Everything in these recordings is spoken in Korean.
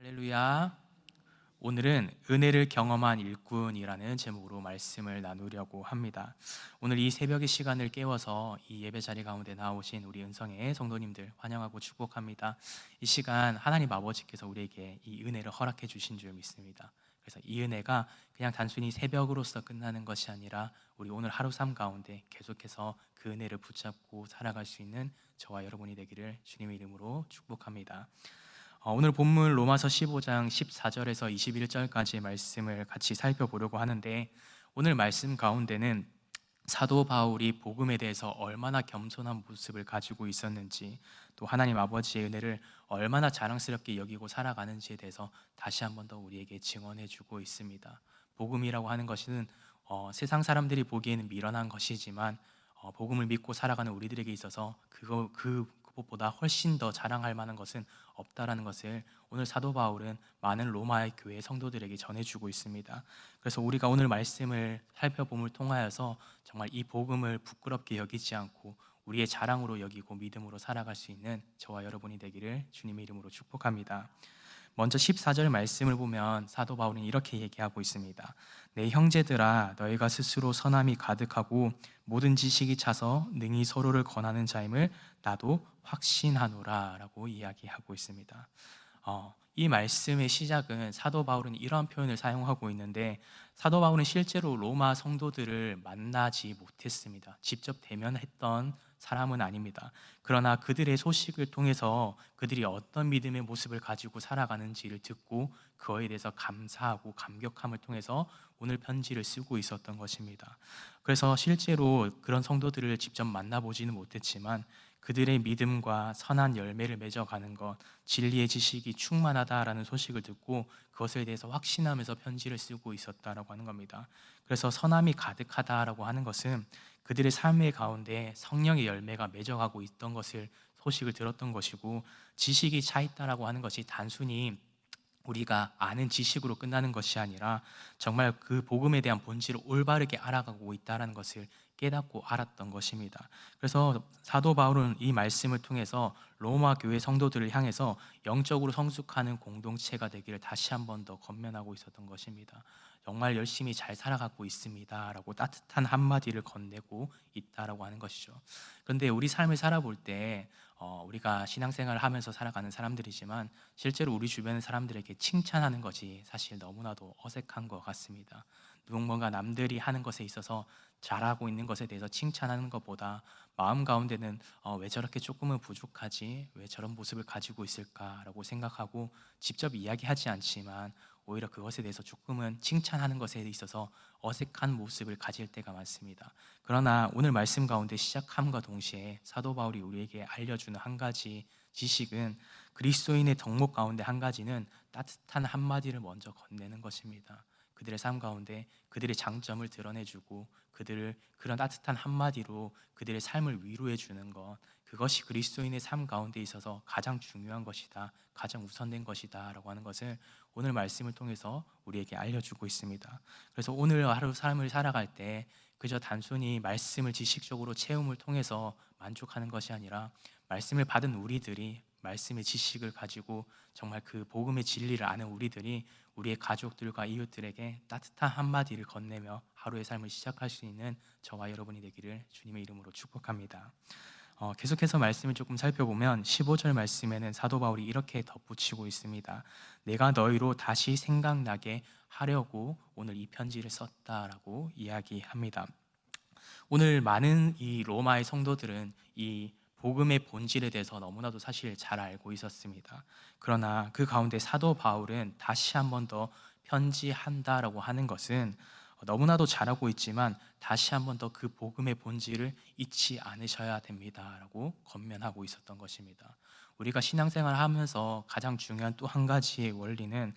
할렐루야. 오늘은 은혜를 경험한 일꾼이라는 제목으로 말씀을 나누려고 합니다. 오늘 이 새벽의 시간을 깨워서 이 예배 자리 가운데 나오신 우리 은성의 성도님들 환영하고 축복합니다. 이 시간 하나님 아버지께서 우리에게 이 은혜를 허락해 주신 줄 믿습니다. 그래서 이 은혜가 그냥 단순히 새벽으로서 끝나는 것이 아니라 우리 오늘 하루 삶 가운데 계속해서 그 은혜를 붙잡고 살아갈 수 있는 저와 여러분이 되기를 주님의 이름으로 축복합니다. 어, 오늘 본문 로마서 15장 14절에서 21절까지의 말씀을 같이 살펴보려고 하는데 오늘 말씀 가운데는 사도 바울이 복음에 대해서 얼마나 겸손한 모습을 가지고 있었는지 또 하나님 아버지의 은혜를 얼마나 자랑스럽게 여기고 살아가는지에 대해서 다시 한 번 더 우리에게 증언해 주고 있습니다. 복음이라고 하는 것은 어, 세상 사람들이 보기에는 미련한 것이지만 어, 복음을 믿고 살아가는 우리들에게 있어서 그거 그 그것보다 훨씬 더 자랑할 만한 것은 없다라는 것을 오늘 사도 바울은 많은 로마의 교회 성도들에게 전해주고 있습니다. 그래서 우리가 오늘 말씀을 살펴봄을 통하여서 정말 이 복음을 부끄럽게 여기지 않고 우리의 자랑으로 여기고 믿음으로 살아갈 수 있는 저와 여러분이 되기를 주님의 이름으로 축복합니다. 먼저 14절 말씀을 보면 사도 바울은 이렇게 얘기하고 있습니다. 내 형제들아 너희가 스스로 선함이 가득하고 모든 지식이 차서 능히 서로를 권하는 자임을 나도 확신하노라라고 이야기하고 있습니다. 어, 이 말씀의 시작은 사도 바울은 이러한 표현을 사용하고 있는데 사도 바울은 실제로 로마 성도들을 만나지 못했습니다. 직접 대면했던 사람은 아닙니다. 그러나 그들의 소식을 통해서 그들이 어떤 믿음의 모습을 가지고 살아가는지를 듣고 그거에 대해서 감사하고 감격함을 통해서 오늘 편지를 쓰고 있었던 것입니다. 그래서 실제로 그런 성도들을 직접 만나보지는 못했지만 그들의 믿음과 선한 열매를 맺어가는 것, 진리의 지식이 충만하다라는 소식을 듣고 그것에 대해서 확신하면서 편지를 쓰고 있었다라고 하는 겁니다. 그래서 선함이 가득하다라고 하는 것은 그들의 삶의 가운데 성령의 열매가 맺어가고 있던 것을 소식을 들었던 것이고 지식이 차 있다라고 하는 것이 단순히 우리가 아는 지식으로 끝나는 것이 아니라 정말 그 복음에 대한 본질을 올바르게 알아가고 있다라는 것을 깨닫고 알았던 것입니다. 그래서 사도 바울은 이 말씀을 통해서 로마 교회 성도들을 향해서 영적으로 성숙하는 공동체가 되기를 다시 한 번 더 건면하고 있었던 것입니다. 정말 열심히 잘 살아가고 있습니다라고 따뜻한 한마디를 건네고 있다라고 하는 것이죠. 그런데 우리 삶을 살아볼 때 어, 우리가 신앙생활을 하면서 살아가는 사람들이지만 실제로 우리 주변의 사람들에게 칭찬하는 것이 사실 너무나도 어색한 것 같습니다. 누군가 남들이 하는 것에 있어서 잘하고 있는 것에 대해서 칭찬하는 것보다 마음 가운데는 어, 왜 저렇게 조금은 부족하지? 왜 저런 모습을 가지고 있을까라고 생각하고 직접 이야기하지 않지만 오히려 그것에 대해서 조금은 칭찬하는 것에 있어서 어색한 모습을 가질 때가 많습니다. 그러나 오늘 말씀 가운데 시작함과 동시에 사도 바울이 우리에게 알려주는 한 가지 지식은 그리스도인의 덕목 가운데 한 가지는 따뜻한 한마디를 먼저 건네는 것입니다. 그들의 삶 가운데 그들의 장점을 드러내주고 그들을 그런 따뜻한 한마디로 그들의 삶을 위로해 주는 것 그것이 그리스도인의 삶 가운데 있어서 가장 중요한 것이다 가장 우선된 것이다 라고 하는 것을 오늘 말씀을 통해서 우리에게 알려주고 있습니다. 그래서 오늘 하루 삶을 살아갈 때 그저 단순히 말씀을 지식적으로 체험을 통해서 만족하는 것이 아니라 말씀을 받은 우리들이 말씀의 지식을 가지고 정말 그 복음의 진리를 아는 우리들이 우리의 가족들과 이웃들에게 따뜻한 한마디를 건네며 하루의 삶을 시작할 수 있는 저와 여러분이 되기를 주님의 이름으로 축복합니다. 어, 계속해서 말씀을 조금 살펴보면 15절 말씀에는 사도 바울이 이렇게 덧붙이고 있습니다. 내가 너희로 다시 생각나게 하려고 오늘 이 편지를 썼다라고 이야기합니다. 오늘 많은 이 로마의 성도들은 이 복음의 본질에 대해서 너무나도 사실 잘 알고 있었습니다. 그러나 그 가운데 사도 바울은 다시 한 번 더 편지한다라고 하는 것은 너무나도 잘하고 있지만 다시 한 번 더 그 복음의 본질을 잊지 않으셔야 됩니다라고 건면하고 있었던 것입니다. 우리가 신앙생활 하면서 가장 중요한 또 한 가지의 원리는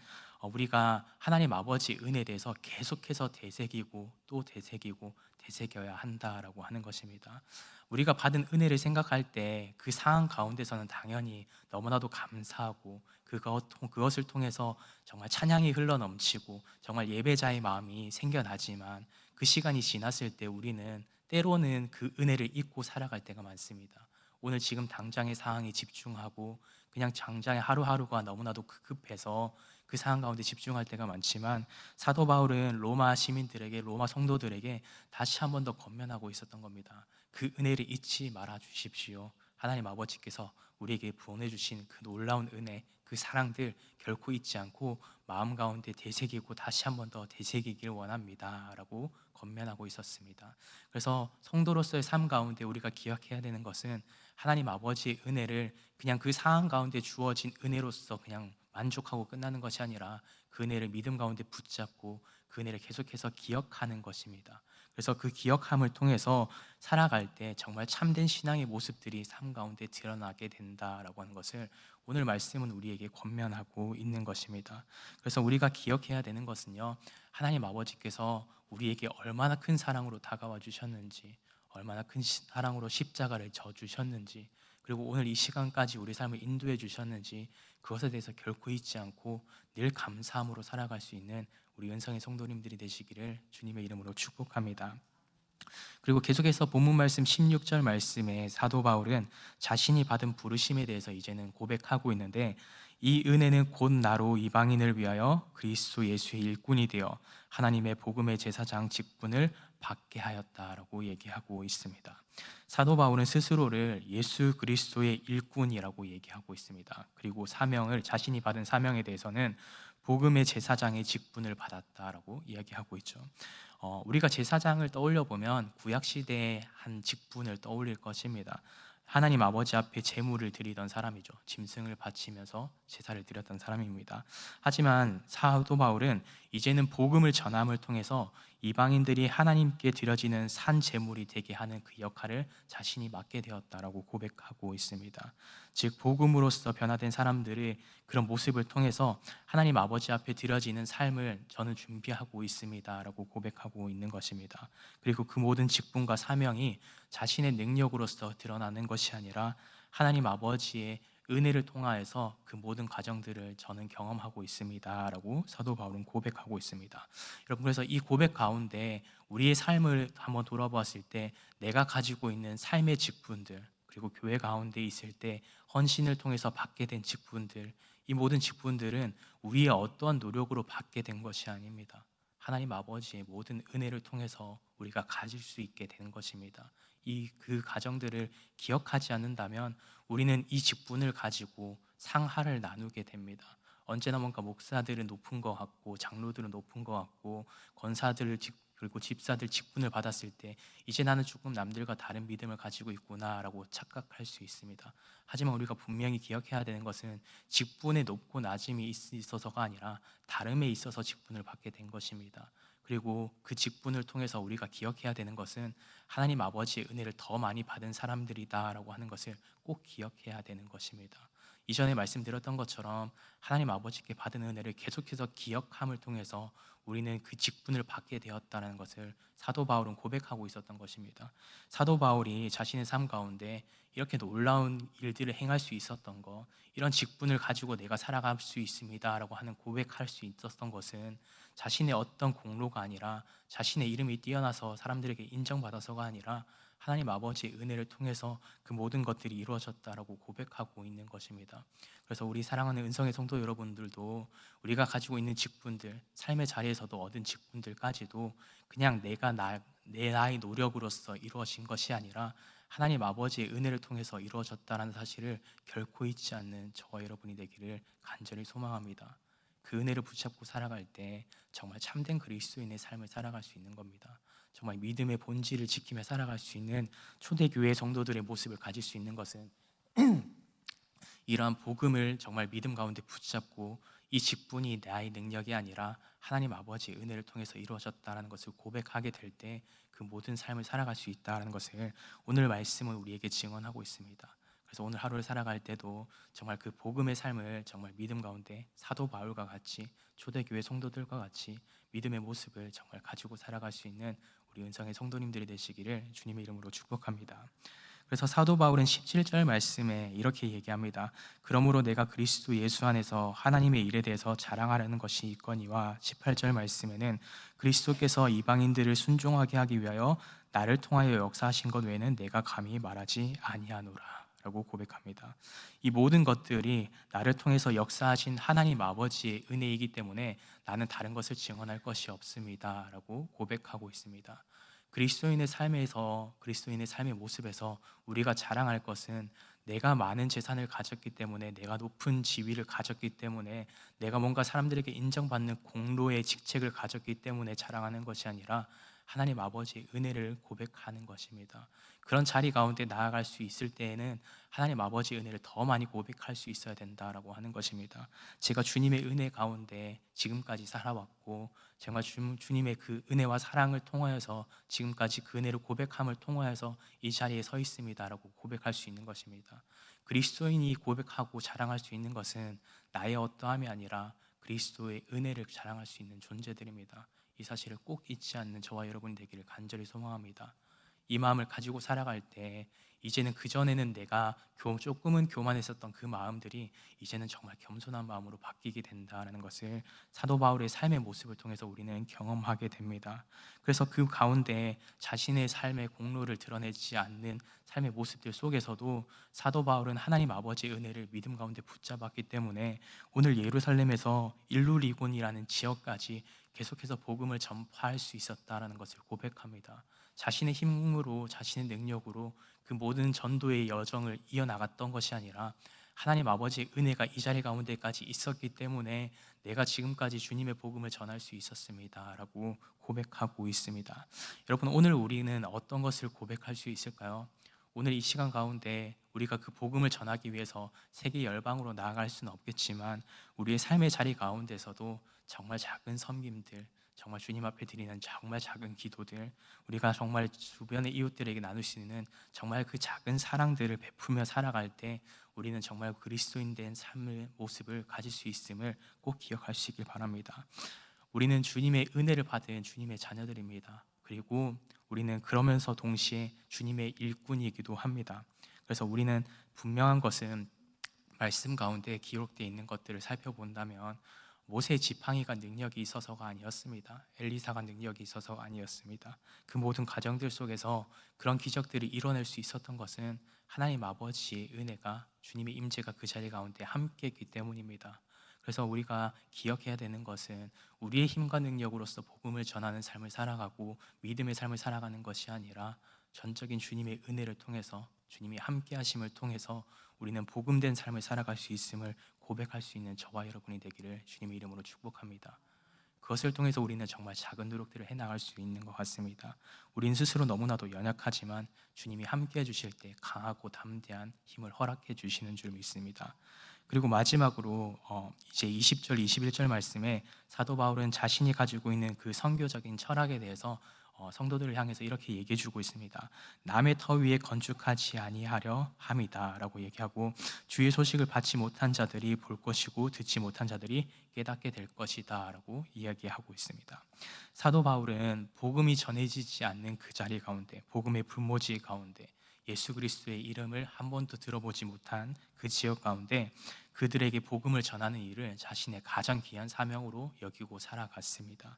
우리가 하나님 아버지 은혜에 대해서 계속해서 되새기고 또 되새기고 되새겨야 한다라고 하는 것입니다. 우리가 받은 은혜를 생각할 때 그 상황 가운데서는 당연히 너무나도 감사하고 그것, 그것을 통해서 정말 찬양이 흘러 넘치고 정말 예배자의 마음이 생겨나지만 그 시간이 지났을 때 우리는 때로는 그 은혜를 잊고 살아갈 때가 많습니다. 오늘 지금 당장의 상황에 집중하고 그냥 장자의 하루하루가 너무나도 급급해서 그 상황 가운데 집중할 때가 많지만 사도 바울은 로마 시민들에게 로마 성도들에게 다시 한 번 더 권면하고 있었던 겁니다. 그 은혜를 잊지 말아 주십시오. 하나님 아버지께서 우리에게 부어내 주신 그 놀라운 은혜, 그 사랑들 결코 잊지 않고 마음 가운데 되새기고 다시 한 번 더 되새기길 원합니다라고 권면하고 있었습니다. 그래서 성도로서의 삶 가운데 우리가 기억해야 되는 것은 하나님 아버지의 은혜를 그냥 그 상황 가운데 주어진 은혜로서 그냥 만족하고 끝나는 것이 아니라 그 은혜를 믿음 가운데 붙잡고 그 은혜를 계속해서 기억하는 것입니다. 그래서 그 기억함을 통해서 살아갈 때 정말 참된 신앙의 모습들이 삶 가운데 드러나게 된다라고 하는 것을 오늘 말씀은 우리에게 권면하고 있는 것입니다. 그래서 우리가 기억해야 되는 것은요. 하나님 아버지께서 우리에게 얼마나 큰 사랑으로 다가와 주셨는지, 얼마나 큰 시- 사랑으로 십자가를 져 주셨는지, 그리고 오늘 이 시간까지 우리 삶을 인도해 주셨는지 그것에 대해서 결코 잊지 않고 늘 감사함으로 살아갈 수 있는 우리 은성의 성도님들이 되시기를 주님의 이름으로 축복합니다. 그리고 계속해서 본문 말씀 16절 말씀에 사도 바울은 자신이 받은 부르심에 대해서 이제는 고백하고 있는데 이 은혜는 곧 나로 이방인을 위하여 그리스도 예수의 일꾼이 되어 하나님의 복음의 제사장 직분을 받게 하였다라고 얘기하고 있습니다. 사도 바울은 스스로를 예수 그리스도의 일꾼이라고 얘기하고 있습니다. 그리고 사명을 자신이 받은 사명에 대해서는 복음의 제사장의 직분을 받았다라고 이야기하고 있죠. 어, 우리가 제사장을 떠올려 보면 구약 시대의 한 직분을 떠올릴 것입니다. 하나님 아버지 앞에 제물을 드리던 사람이죠. 짐승을 바치면서 제사를 드렸던 사람입니다. 하지만 사도 바울은 이제는 복음을 전함을 통해서 이방인들이 하나님께 드려지는 산 제물이 되게 하는 그 역할을 자신이 맡게 되었다라고 고백하고 있습니다. 즉 복음으로서 변화된 사람들의 그런 모습을 통해서 하나님 아버지 앞에 드려지는 삶을 저는 준비하고 있습니다라고 고백하고 있는 것입니다. 그리고 그 모든 직분과 사명이 자신의 능력으로서 드러나는 것이 아니라 하나님 아버지의 은혜를 통하여서 그 모든 과정들을 저는 경험하고 있습니다라고 사도 바울은 고백하고 있습니다. 여러분 그래서 이 고백 가운데 우리의 삶을 한번 돌아보았을 때 내가 가지고 있는 삶의 직분들 그리고 교회 가운데 있을 때 헌신을 통해서 받게 된 직분들 이 모든 직분들은 우리의 어떠한 노력으로 받게 된 것이 아닙니다. 하나님 아버지의 모든 은혜를 통해서 우리가 가질 수 있게 되는 것입니다. 이 그 가정들을 기억하지 않는다면 우리는 이 직분을 가지고 상하를 나누게 됩니다. 언제나 뭔가 목사들은 높은 것 같고 장로들은 높은 것 같고 권사들 직- 그리고 집사들 직분을 받았을 때 이제 나는 조금 남들과 다른 믿음을 가지고 있구나라고 착각할 수 있습니다. 하지만 우리가 분명히 기억해야 되는 것은 직분의 높고 낮음이 있- 있어서가 아니라 다름에 있어서 직분을 받게 된 것입니다. 그리고 그 직분을 통해서 우리가 기억해야 되는 것은 하나님 아버지의 은혜를 더 많이 받은 사람들이다라고 하는 것을 꼭 기억해야 되는 것입니다. 이전에 말씀드렸던 것처럼 하나님 아버지께 받은 은혜를 계속해서 기억함을 통해서 우리는 그 직분을 받게 되었다는 것을 사도 바울은 고백하고 있었던 것입니다. 사도 바울이 자신의 삶 가운데 이렇게 놀라운 일들을 행할 수 있었던 것, 이런 직분을 가지고 내가 살아갈 수 있습니다라고 하는 고백할 수 있었던 것은 자신의 어떤 공로가 아니라 자신의 이름이 뛰어나서 사람들에게 인정받아서가 아니라 하나님 아버지의 은혜를 통해서 그 모든 것들이 이루어졌다라고 고백하고 있는 것입니다. 그래서 우리 사랑하는 은성의 성도 여러분들도 우리가 가지고 있는 직분들, 삶의 자리에서도 얻은 직분들까지도 그냥 내가 나, 내 나의 노력으로서 이루어진 것이 아니라 하나님 아버지의 은혜를 통해서 이루어졌다는 사실을 결코 잊지 않는 저와 여러분이 되기를 간절히 소망합니다. 그 은혜를 붙잡고 살아갈 때 정말 참된 그리스도인의 삶을 살아갈 수 있는 겁니다. 정말 믿음의 본질을 지키며 살아갈 수 있는 초대교회 성도들의 모습을 가질 수 있는 것은 이러한 복음을 정말 믿음 가운데 붙잡고 이 직분이 나의 능력이 아니라 하나님 아버지의 은혜를 통해서 이루어졌다라는 것을 고백하게 될 때 그 모든 삶을 살아갈 수 있다라는 것을 오늘 말씀은 우리에게 증언하고 있습니다. 그래서 오늘 하루를 살아갈 때도 정말 그 복음의 삶을 정말 믿음 가운데 사도 바울과 같이 초대교회 성도들과 같이 믿음의 모습을 정말 가지고 살아갈 수 있는 우리 은성의 성도님들이 되시기를 주님의 이름으로 축복합니다. 그래서 사도 바울은 17절 말씀에 이렇게 얘기합니다. 그러므로 내가 그리스도 예수 안에서 하나님의 일에 대해서 자랑하려는 것이 있거니와 18절 말씀에는 그리스도께서 이방인들을 순종하게 하기 위하여 나를 통하여 역사하신 것 외에는 내가 감히 말하지 아니하노라. 라고 고백합니다. 이 모든 것들이 나를 통해서 역사하신 하나님 아버지의 은혜이기 때문에 나는 다른 것을 증언할 것이 없습니다. 라고 고백하고 있습니다. 그리스도인의 삶에서 그리스도인의 삶의 모습에서 우리가 자랑할 것은 내가 많은 재산을 가졌기 때문에 내가 높은 지위를 가졌기 때문에 내가 뭔가 사람들에게 인정받는 공로의 직책을 가졌기 때문에 자랑하는 것이 아니라 하나님 아버지의 은혜를 고백하는 것입니다. 그런 자리 가운데 나아갈 수 있을 때에는 하나님 아버지의 은혜를 더 많이 고백할 수 있어야 된다라고 하는 것입니다. 제가 주님의 은혜 가운데 지금까지 살아왔고 정말 주, 주님의 그 은혜와 사랑을 통하여서 지금까지 그 은혜를 고백함을 통하여서 이 자리에 서 있습니다라고 고백할 수 있는 것입니다. 그리스도인이 고백하고 자랑할 수 있는 것은 나의 어떠함이 아니라 그리스도의 은혜를 자랑할 수 있는 존재들입니다. 이 사실을 꼭 잊지 않는 저와 여러분이 되기를 간절히 소망합니다. 이 마음을 가지고 살아갈 때 이제는 그 전에는 내가 교, 조금은 교만했었던 그 마음들이 이제는 정말 겸손한 마음으로 바뀌게 된다는 것을 사도 바울의 삶의 모습을 통해서 우리는 경험하게 됩니다. 그래서 그 가운데 자신의 삶의 공로를 드러내지 않는 삶의 모습들 속에서도 사도 바울은 하나님 아버지의 은혜를 믿음 가운데 붙잡았기 때문에 오늘 예루살렘에서 일루리곤이라는 지역까지 계속해서 복음을 전파할 수 있었다라는 것을 고백합니다. 자신의 힘으로 자신의 능력으로 그 모든 전도의 여정을 이어나갔던 것이 아니라 하나님 아버지의 은혜가 이 자리 가운데까지 있었기 때문에 내가 지금까지 주님의 복음을 전할 수 있었습니다라고 고백하고 있습니다. 여러분 오늘 우리는 어떤 것을 고백할 수 있을까요? 오늘 이 시간 가운데 우리가 그 복음을 전하기 위해서 세계 열방으로 나아갈 수는 없겠지만 우리의 삶의 자리 가운데서도 정말 작은 섬김들, 정말 주님 앞에 드리는 정말 작은 기도들, 우리가 정말 주변의 이웃들에게 나눌 수 있는 정말 그 작은 사랑들을 베푸며 살아갈 때 우리는 정말 그리스도인 된 삶의 모습을 가질 수 있음을 꼭 기억하시길 바랍니다. 우리는 주님의 은혜를 받은 주님의 자녀들입니다. 그리고 우리는 그러면서 동시에 주님의 일꾼이기도 합니다. 그래서 우리는 분명한 것은 말씀 가운데 기록되어 있는 것들을 살펴본다면 모세 지팡이가 능력이 있어서가 아니었습니다. 엘리사가 능력이 있어서가 아니었습니다. 그 모든 과정들 속에서 그런 기적들을 이뤄낼 수 있었던 것은 하나님 아버지의 은혜가 주님의 임재가 그 자리 가운데 함께했기 때문입니다. 그래서 우리가 기억해야 되는 것은 우리의 힘과 능력으로서 복음을 전하는 삶을 살아가고 믿음의 삶을 살아가는 것이 아니라 전적인 주님의 은혜를 통해서 주님이 함께 하심을 통해서 우리는 복음된 삶을 살아갈 수 있음을 고백할 수 있는 저와 여러분이 되기를 주님의 이름으로 축복합니다. 그것을 통해서 우리는 정말 작은 노력들을 해 나갈 수 있는 것 같습니다. 우린 스스로 너무나도 연약하지만 주님이 함께 해 주실 때 강하고 담대한 힘을 허락해 주시는 줄 믿습니다. 그리고 마지막으로 어, 이제 20절, 21절 말씀에 사도 바울은 자신이 가지고 있는 그 선교적인 철학에 대해서 어, 성도들을 향해서 이렇게 얘기해 주고 있습니다. 남의 터 위에 건축하지 아니하려 함이다라고 얘기하고 주의 소식을 받지 못한 자들이 볼 것이고 듣지 못한 자들이 깨닫게 될 것이다라고 이야기하고 있습니다. 사도 바울은 복음이 전해지지 않는 그 자리 가운데 복음의 불모지 가운데 예수 그리스도의 이름을 한 번도 들어보지 못한 그 지역 가운데 그들에게 복음을 전하는 일을 자신의 가장 귀한 사명으로 여기고 살아갔습니다.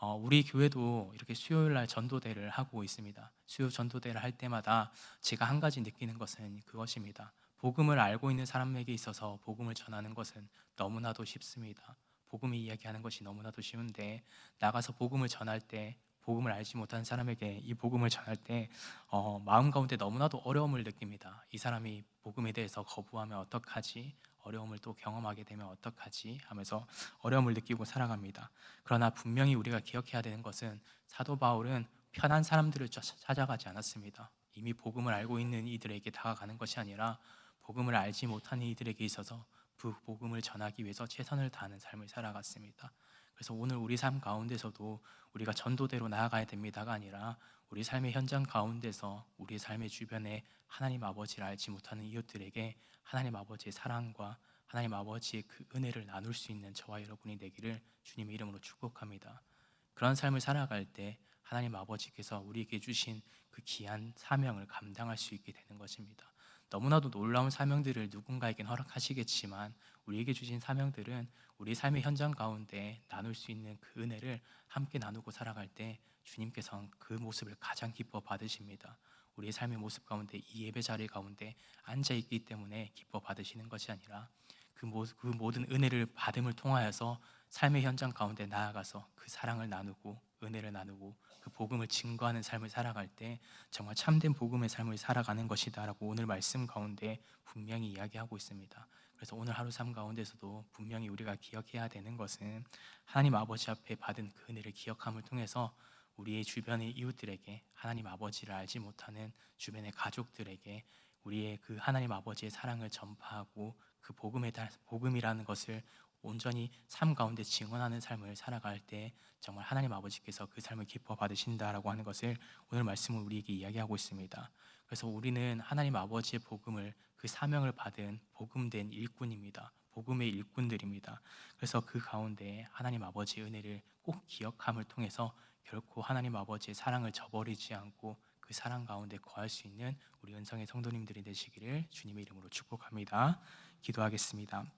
어, 우리 교회도 이렇게 수요일 날 전도대를 하고 있습니다. 수요 전도대를 할 때마다 제가 한 가지 느끼는 것은 그것입니다. 복음을 알고 있는 사람에게 있어서 복음을 전하는 것은 너무나도 쉽습니다. 복음을 이야기하는 것이 너무나도 쉬운데 나가서 복음을 전할 때 복음을 알지 못한 사람에게 이 복음을 전할 때 어, 마음 가운데 너무나도 어려움을 느낍니다. 이 사람이 복음에 대해서 거부하면 어떡하지? 어려움을 또 경험하게 되면 어떡하지? 하면서 어려움을 느끼고 살아갑니다. 그러나 분명히 우리가 기억해야 되는 것은 사도 바울은 편한 사람들을 찾아가지 않았습니다. 이미 복음을 알고 있는 이들에게 다가가는 것이 아니라 복음을 알지 못하는 이들에게 있어서 그 복음을 전하기 위해서 최선을 다하는 삶을 살아갔습니다. 그래서 오늘 우리 삶 가운데서도 우리가 전도대로 나아가야 됩니다가 아니라 우리 삶의 현장 가운데서 우리 삶의 주변에 하나님 아버지를 알지 못하는 이웃들에게 하나님 아버지의 사랑과 하나님 아버지의 그 은혜를 나눌 수 있는 저와 여러분이 되기를 주님의 이름으로 축복합니다. 그런 삶을 살아갈 때 하나님 아버지께서 우리에게 주신 그 귀한 사명을 감당할 수 있게 되는 것입니다. 너무나도 놀라운 사명들을 누군가에겐 허락하시겠지만 우리에게 주신 사명들은 우리 삶의 현장 가운데 나눌 수 있는 그 은혜를 함께 나누고 살아갈 때 주님께서 그 모습을 가장 기뻐 받으십니다. 우리의 삶의 모습 가운데 이 예배 자리 가운데 앉아 있기 때문에 기뻐 받으시는 것이 아니라 그, 모, 그 모든 은혜를 받음을 통하여서 삶의 현장 가운데 나아가서 그 사랑을 나누고 은혜를 나누고 그 복음을 증거하는 삶을 살아갈 때 정말 참된 복음의 삶을 살아가는 것이다라고 오늘 말씀 가운데 분명히 이야기하고 있습니다. 그래서 오늘 하루 삶 가운데서도 분명히 우리가 기억해야 되는 것은 하나님 아버지 앞에 받은 그 은혜를 기억함을 통해서 우리의 주변의 이웃들에게 하나님 아버지를 알지 못하는 주변의 가족들에게 우리의 그 하나님 아버지의 사랑을 전파하고 그 복음의 달- 복음이라는 것을 온전히 삶 가운데 증언하는 삶을 살아갈 때 정말 하나님 아버지께서 그 삶을 기뻐 받으신다라고 하는 것을 오늘 말씀은 우리에게 이야기하고 있습니다. 그래서 우리는 하나님 아버지의 복음을 그 사명을 받은 복음된 일꾼입니다. 복음의 일꾼들입니다. 그래서 그 가운데 하나님 아버지의 은혜를 꼭 기억함을 통해서 결코 하나님 아버지의 사랑을 저버리지 않고 그 사랑 가운데 거할 수 있는 우리 은성의 성도님들이 되시기를 주님의 이름으로 축복합니다. 기도하겠습니다.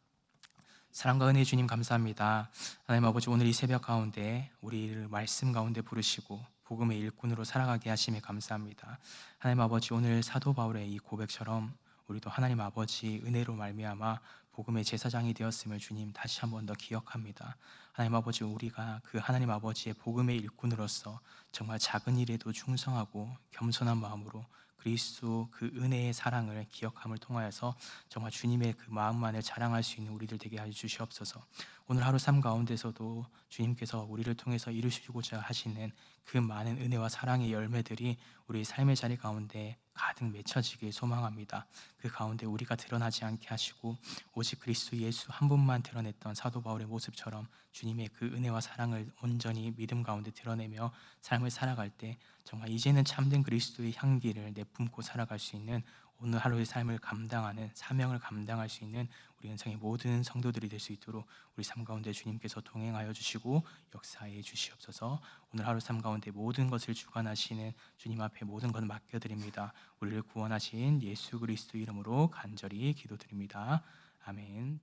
사랑과 은혜 주님 감사합니다. 하나님 아버지 오늘 이 새벽 가운데 우리를 말씀 가운데 부르시고 복음의 일꾼으로 살아가게 하심에 감사합니다. 하나님 아버지 오늘 사도 바울의 이 고백처럼 우리도 하나님 아버지 은혜로 말미암아 복음의 제사장이 되었음을 주님 다시 한 번 더 기억합니다. 하나님 아버지 우리가 그 하나님 아버지의 복음의 일꾼으로서 정말 작은 일에도 충성하고 겸손한 마음으로 그리스도 그 은혜의 사랑을 기억함을 통하여서 정말 주님의 그 마음만을 자랑할 수 있는 우리들 되게 하여 주시옵소서. 오늘 하루 삶 가운데서도 주님께서 우리를 통해서 이루시고자 하시는 그 많은 은혜와 사랑의 열매들이 우리 삶의 자리 가운데 가득 맺혀지길 소망합니다. 그 가운데 우리가 드러나지 않게 하시고 오직 그리스도 예수 한 분만 드러냈던 사도 바울의 모습처럼 주님의 그 은혜와 사랑을 온전히 믿음 가운데 드러내며 삶을 살아갈 때 정말 이제는 참된 그리스도의 향기를 내뿜고 살아갈 수 있는 오늘 하루의 삶을 감당하는 사명을 감당할 수 있는 우리 은성의 모든 성도들이 될 수 있도록 우리 삶 가운데 주님께서 동행하여 주시고 역사해 주시옵소서. 오늘 하루 삶 가운데 모든 것을 주관하시는 주님 앞에 모든 것을 맡겨 드립니다. 우리를 구원하신 예수 그리스도 이름으로 간절히 기도드립니다. 아멘.